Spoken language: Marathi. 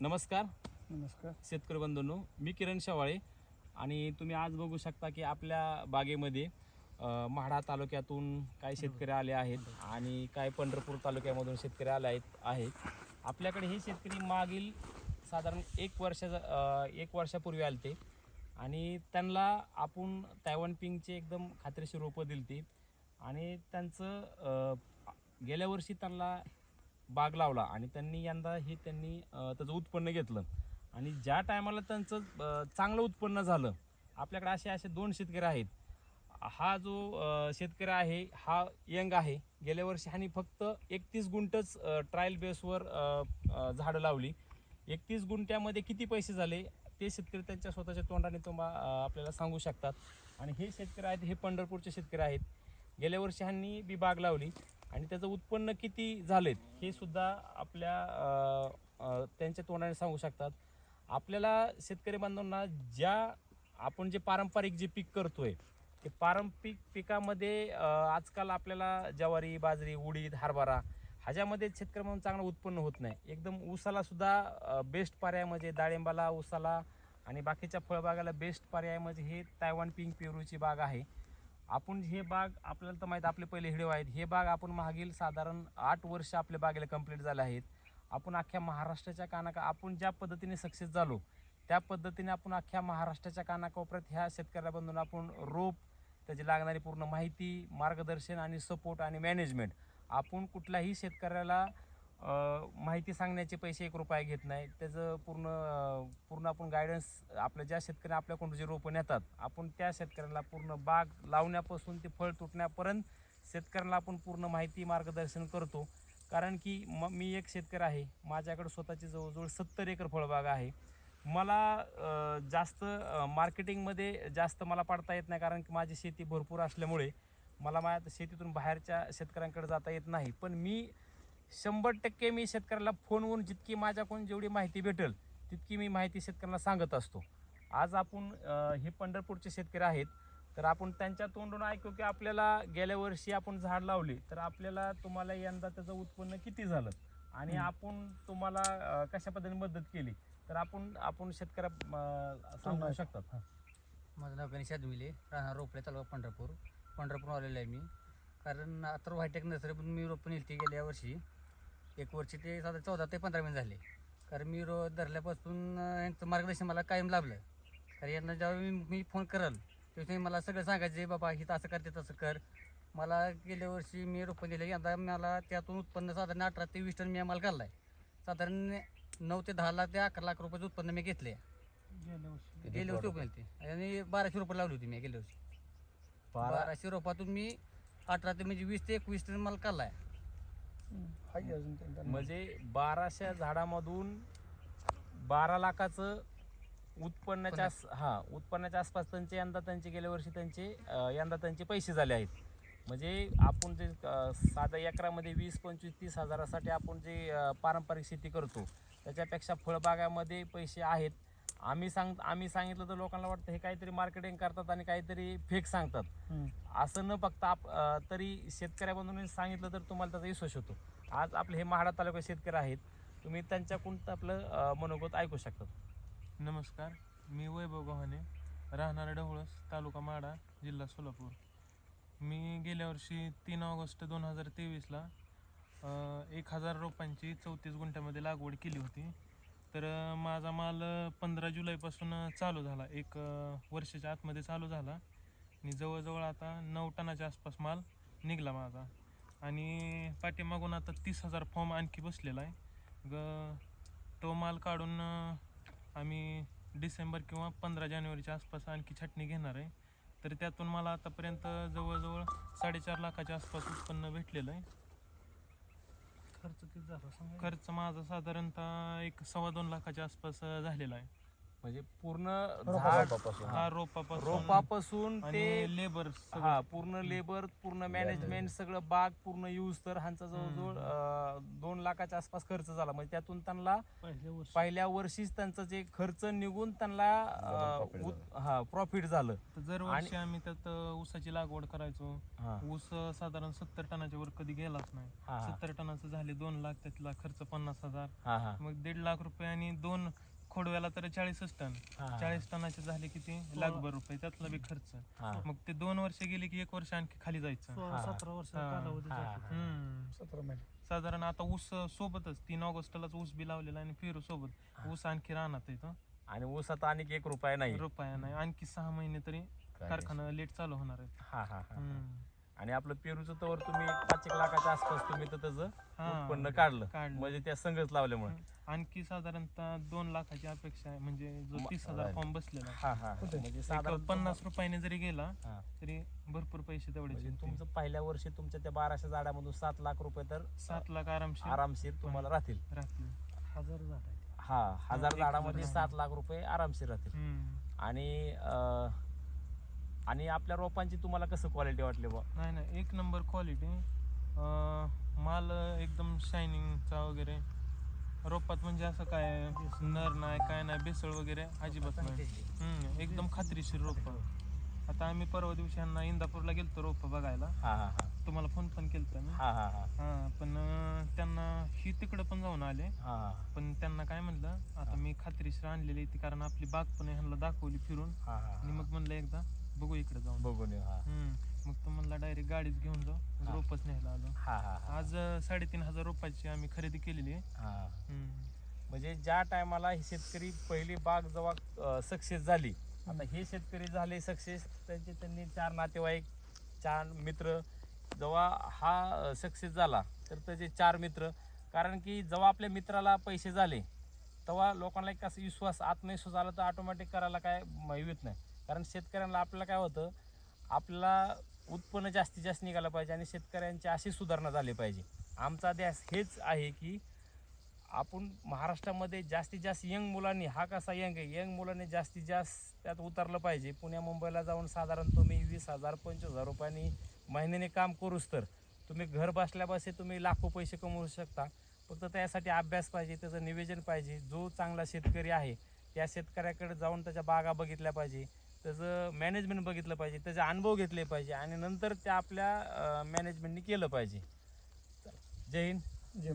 नमस्कार. नमस्कार. शेतकरी बंधूंनो मी किरण शेवाळे आणि तुम्ही आज बघू शकता की आपल्या बागेमध्ये माढा तालुक्यातून काही शेतकरी आले आहेत आणि काही पंढरपूर तालुक्यामधून शेतकरी आले आहेत आहेत. आपल्याकडे हे शेतकरी मागील साधारण एक वर्षाचा एक वर्षापूर्वी आले ते आणि त्यांना आपण तैवान पिंगचे एकदम खात्रीशीर रोपं दिली ती आणि त्यांचं गेल्या वर्षी त्यांना बाग लावला आणि त्यांनी यंदा हे त्यांनी त्याचं उत्पन्न घेतलं. आणि ज्या टायमाला त्यांचं चांगलं उत्पन्न झालं आपल्याकडे असे असे दोन शेतकरी आहेत. हा जो शेतकरी आहे हा यंग आहे. गेल्या वर्षी ह्यानी फक्त एकतीस गुंठच ट्रायल बेसवर झाडं लावली. एकतीस गुंठ्यामध्ये किती पैसे झाले ते शेतकरी त्यांच्या स्वतःच्या तोंडाने तुम्हा आपल्याला सांगू शकतात. आणि हे शेतकरी आहेत हे पंढरपूरचे शेतकरी आहेत. गेल्या वर्षी ह्यांनी बी बाग लावली. आणि त्याचं उत्पन्न किती झालेत हे सुद्धा आपल्या त्यांच्या तोंडाने सांगू शकतात. आपल्याला शेतकरी बांधवांना ज्या आपण जे पारंपरिक जे पीक करतोय ते पारंपरिक पिकामध्ये आजकाल आपल्याला ज्वारी बाजरी उडीद हरभरा ह्याच्यामध्ये शेतकरी म्हणून चांगलं उत्पन्न होत नाही. एकदम ऊसाला सुद्धा बेस्ट पर्याय म्हणजे डाळिंबाला ऊसाला आणि बाकीच्या फळबागाला बेस्ट पर्याय म्हणजे हे तायवान पिंक पेरूची बाग आहे. आपण हे बाग आपल्याला तर माहीत आपले पहिले हिडिओ आहेत. हे बाग आपण मागील साधारण आठ वर्ष आपल्या बागेला कंप्लीट झाले आहेत. आपण अख्ख्या महाराष्ट्राच्या कानाका आपण ज्या पद्धतीने सक्सेस झालो त्या पद्धतीने आपण अख्ख्या महाराष्ट्राच्या कानाकोपऱ्यात ह्या शेतकऱ्याला बंधून आपण रोप त्याची लागणारी पूर्ण माहिती मार्गदर्शन आणि सपोर्ट आणि मॅनेजमेंट आपण कुठल्याही शेतकऱ्याला माहिती सांगण्याचे पैसे एक रुपया घेत नाही. त्याचं पूर्ण पूर्ण आपण गायडन्स आपल्या ज्या शेतकरी आपल्याकडून जे रोपं नेतात आपण त्या शेतकऱ्याला पूर्ण बाग लावण्यापासून ते फळ तुटण्यापर्यंत शेतकऱ्याला आपण पूर्ण माहिती मार्गदर्शन करतो. कारण की म मी एक शेतकरी आहे. माझ्याकडे स्वतःची जवळजवळ सत्तर एकर फळबाग आहे. मला जास्त मार्केटिंगमध्ये जास्त मला पाडता येत नाही कारण की माझी शेती भरपूर असल्यामुळे मला माझ्या शेतीतून बाहेरच्या शेतकऱ्यांकडे जाता येत नाही. पण मी शंभर टक्के मी शेतकऱ्याला फोनवरून जितकी माझ्याकडून जेवढी माहिती भेटेल तितकी मी माहिती शेतकऱ्यांना सांगत असतो. आज आपण हे पंढरपूरचे शेतकरी आहेत तर आपण त्यांच्या तोंडून ऐकू की आपल्याला गेल्या वर्षी आपण झाड लावले तर आपल्याला तुम्हाला यंदा त्याचं उत्पन्न किती झालं? आणि आपण तुम्हाला कशा पद्धतीने मदत केली? तर आपण आपण शेतकऱ्या सांगू. शकतात. हां. माझं नाव गणेश यादविले राहणार रोपळे तालुका पंढरपूर. पंढरपूर आलेलो आहे मी. कारण आता व्हायटेक नर्सरी पण मी रोपण नेलती गेल्या वर्षी. एक वर्षी ते साधारण चौदा ते पंधरा महिने झाले. कारण मी रो धरल्यापासून यांचं मार्गदर्शन मला कायम लाभलं. कारण यांना जेव्हा मी मी फोन करल तेव्हा ते मला सगळं सांगायचे बाबा ही असं करते तसं कर. मला गेल्या वर्षी मी रोपण दिलं यंदा मला त्यातून उत्पन्न साधारण अठरा ते वीस टन मी माल काढला आहे साधारण नऊ ते दहा लाख ते अकरा लाख रुपयाचं उत्पन्न मी घेतले गेल्या वर्षी. गेल्या वर्षी रोपण ते आणि बाराशे रुपये लावली होती मी गेल्या वर्षी. बारा बाराशे रोपातून मी अठरा ते म्हणजे वीस ते एकवीस टन माल काढलाय. हम्म, अजून म्हणजे बाराशे झाडामधून बारा लाखाचं उत्पन्नाच्या आस- हा उत्पन्नाच्या आसपास त्यांचे यंदा त्यांचे गेल्या वर्षी त्यांचे अं, यंदा त्यांचे पैसे झाले आहेत. म्हणजे आपण जे अं, साध्या एकरामध्ये वीस पंचवीस तीस हजारासाठी आपण जे अं, पारंपरिक शेती करतो त्याच्यापेक्षा फळबागामध्ये पैसे आहेत. आम्ही सांग आम्ही सांगितलं तर लोकांना वाटतं हे काहीतरी मार्केटिंग करतात आणि काहीतरी फेक सांगतात. असं न बघता आप अ, तरी शेतकऱ्याबंधूंनी सांगितलं तर तुम्हाला त्याचा विश्वास होतो आज आपले हे माढा तालुका शेतकरी आहेत. तुम्ही त्यांच्याकडून आपलं अ, मनोगत ऐकू शकतात. नमस्कार. मी वैभव गव्हाणे राहणार ढवळस तालुका माडा जिल्हा सोलापूर. मी गेल्या वर्षी तीन ऑगस्ट दोन हजार तेवीसला एक हजार रोपांची चौतीस गुंठ्यामध्ये लागवड केली होती. तर माझा माल पंधरा जुलैपासून चालू झाला. एक वर्षाच्या आतमध्ये चालू झाला. आणि जवळजवळ आता नऊ टनाच्या आसपास माल निघाला माझा. आणि पाठीमागून आता तीस हजार फॉर्म आणखी बसलेला आहे. ग तो माल काढून आम्ही डिसेंबर किंवा पंधरा जानेवारीच्या आसपास आणखी छाटणी घेणार आहे. तर त्यातून मला आतापर्यंत जवळजवळ साडेचार लाखाच्या आसपास उत्पन्न भेटलेलं आहे. खर्च किती झाला? सांगा खर्च माझा साधारणतः एक सव्वा दोन लाखाच्या आसपास झालेला आहे. म्हणजे पूर्ण झाड रोपापासून. हा रोपापासून. रोपापासून ते लेबर हा पूर्ण लेबर पूर्ण मॅनेजमेंट सगळं बाग पूर्ण यूज तर ह्यांचा जवळजवळ अं, दोन लाखाच्या आसपास खर्च झाला. म्हणजे त्यातून त्यांना पहिल्या वर्षी. वर्षीच त्यांचं जे खर्च निघून त्यांना अं, उत- हा प्रॉफिट झालं. दरवर्षी आम्ही त्यात अ, ऊसाची लागवड करायचो. हा. ऊस अ, साधारण सत्तर टनाच्या वर कधी गेलाच नाही. हा हा. सत्तर टनाचं झाले दोन लाख त्यातला खर्च पन्नास हजार. हा हा. मग दीड लाख रुपये आणि दोन खोडव्याला तर चाळीसच टन. हा, हा. चाळीस टनाचे झाले किती? लाखभर रुपये. त्यातला बी खर्च. हा. मग ते दोन वर्ष गेले की एक वर्ष आणखी खाली जायचं. सोळा हा. सतरा वर्ष हा. कालावधी हा. हा. हम्म. सतरा महिने. साधारण आता ऊस सोबतच तीन ऑगस्टलाच ऊस बी लावलेला आणि पेरू सोबत. ऊस आणखी राहणार येतो. आणि ऊसात आणि एक रुपया नाही. रुपया नाही. आणखी सहा महिने तरी कारखाना लेट चालू होणार आहे हा हा हा. हम्म. आणि आपलं पेरूचं तर तुम्ही पाच एक लाखाच्या आसपास तुम्ही तर त्याचं. उत्पन्न काढलं काढलं. म्हणजे त्या संघच लावल्यामुळे आणखी साधारणतः दोन लाखाची अपेक्षा आहे म्हणजे जो म- तीस हजार फॉर्म बसलेला आहे. हा हा हा. म्हणजे एक पन्नास रुपयाने जरी गेला हा. तरी भरपूर पैसे तेवढेच म्हणजे. तुमचं पहिल्या वर्षी तुमच्या त्या बाराशे झाडामधून सात लाख रुपये तर सात लाख आरामशीर आरामशीर तुम्हाला राहतील राहतील हजार झाड आहे हा हजार एक झाडामध्ये सात लाख रुपये आरामशीर राहतील हम्म. आणि अं, आणि आपल्या रोपांची तुम्हाला कसं क्वालिटी वाटली बा नाही नाही एक नंबर क्वालिटी माल एकदम शायनिंगचा वगैरे. रोपात म्हणजे असं काय नर नाही काय नाही बेसळ वगैरे अजिबात नाही. एकदम खात्रीशीर रोप. आता आम्ही परवा दिवशी यांना इंदापूरला गेलतो रोप बघायला. हा हा हा. तुम्हाला फोन पण केलता मी. हा पण त्यांना ही तिकडं पण जाऊन आले. पण त्यांना काय म्हणलं आता मी खात्रीशीर आणलेली ती कारण आपली बाग पण ह्यांना दाखवली फिरून. हा. आणि मग म्हणलं एकदा बघू इकडे जाऊन. बघून येऊ हा. हम्म. मग तो म्हणला डायरेक्ट गाडीच घेऊन जाऊ मग हा. रोपच न्यायला आलो. हा हा हा. आज अं, साडेतीन हजार रुपयाची आम्ही खरेदी केलेली आहे. हा. हम्म. म्हणजे ज्या टायमाला हे शेतकरी पहिली बाग जेव्हा सक्सेस झाली आता हे शेतकरी झाले सक्सेस त्यांचे त्यांनी चार नातेवाईक चार मित्र जेव्हा हा सक्सेस झाला तर त्याचे चार मित्र. कारण की जेव्हा आपल्या मित्राला पैसे झाले तेव्हा लोकांना एक असं विश्वास आत्मविश्वास आला तर ऑटोमॅटिक करायला काय म- येत नाही. कारण शेतकऱ्यांना आपल्याला काय होतं आपला उत्पन्न जास्तीत जास्त निघालं पाहिजे आणि शेतकऱ्यांची अशी सुधारणा झाली पाहिजे. आमचा ध्यास हेच आहे की आपण महाराष्ट्रामध्ये जास्तीत जास्त यंग मुलांनी हा कसा यंग आहे? यंग मुलांनी जास्तीत जास्त त्यात उतरलं पाहिजे. पुण्या मुंबईला जाऊन साधारण तुम्ही वीस हजार पंचवीस हजार रुपयांनी महिन्याने काम करूच तर. तुम्ही घर बसल्या बसे तुम्ही लाखो पैसे कमवू शकता. फक्त त्यासाठी अभ्यास पाहिजे त्याचं निवेदन पाहिजे. जो चांगला शेतकरी आहे त्या शेतकऱ्याकडे जाऊन त्याच्या बागा बघितल्या पाहिजे. त्याचं मॅनेजमेंट बघितलं पाहिजे त्याचे अनुभव घेतले पाहिजे आणि नंतर त्या आपल्या मॅनेजमेंटने केलं पाहिजे. जय हिंद. जय